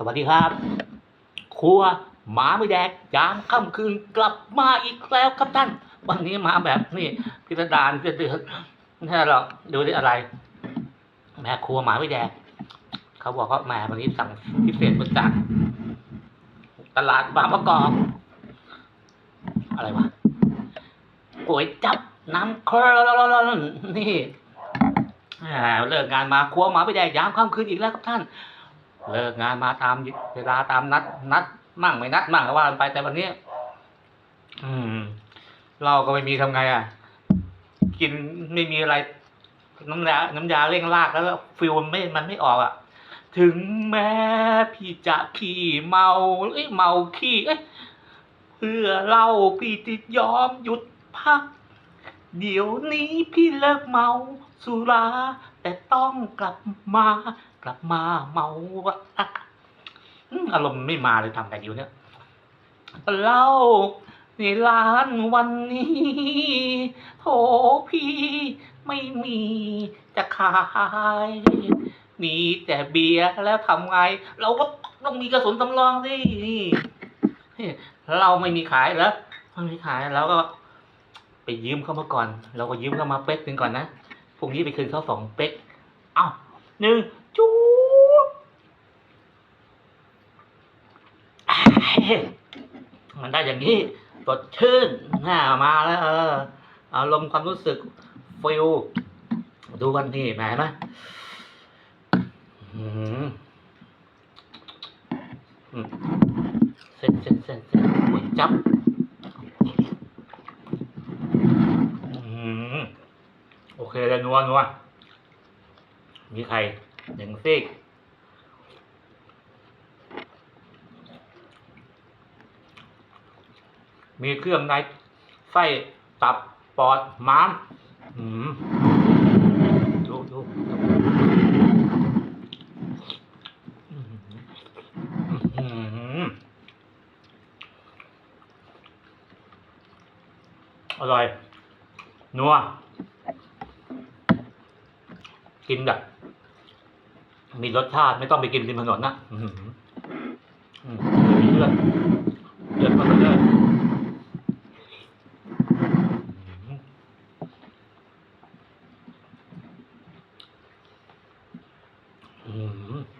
สวัสดีครับ ครัวหมาไม่แดกยามค่ำคืนกลับมาอีกแล้วครับท่าน วันนี้มาแบบนี่พิสดารเดือดๆไม่ใช่หรอกดูดิอะไร แม่ครัวหมาไม่แดก เขาบอกว่าแม่วันนี้สั่งพิเศษมาจากตลาดบางประกอบอะไรวะก๋วยจับน้ำครนนี่เลิกงานมาครัวหมาไม่แดกยามค่ำคืนอีกแล้วครับท่าน เลิกงานมาตามเวลาตามนัด นัดมั่งไม่นัดมั่งก็ว่ากันไปแต่วันนี้ อืมเราก็ไม่มีทำไงอะ กินไม่มีอะไร น้ำยาน้ำยาเร่งรากแล้วฟิลมันไม่มันไม่ออกอะ ถึงแม้พี่จะขี้เมาเอ้ยเมาขี้เอ้ยเพื่อเราพี่จะยอมหยุดพัก เดี๋ยวนี้พี่เลิกเมาสุรา แต่ต้องกลับมา กลับมาเมาอะอารมณ์ไม่มาเลยทำกันอยู่เนี่ยเล่าในร้านวันนี้โถพี่ไม่มีจะขาย มีแต่เบียร์แล้วทำไง เราก็ต้องมีกระสุนสำรองสิเราไม่มีขายแล้วไม่มีขายแล้วก็ ไปยืมเข้ามาก่อน เราก็ยืมเข้ามาเป๊กหนึ่งก่อนนะพรุ่งนี้ไปคืนเขาสองเป๊ก เอ้าหนึ่ง จูบมันได้อย่างนี้สดชื่นน่ามาแล้วเอออารมณ์ความรู้สึกฟิลดูวันนี้แหมนไหมเส้นเส้นเส้นเส้นก๋วยจับโอเคเลยนัวนัวมีไข่ หนึ่งซีกมีเครื่องในไส้ตับปอดม้ามอืมดูดูอื้อหืออื้อหืออร่อย นัว กินแบบ มีรสชาติไม่ต้องไปกินริมถนนนะมีเลือดเลือดมาเลือดอืม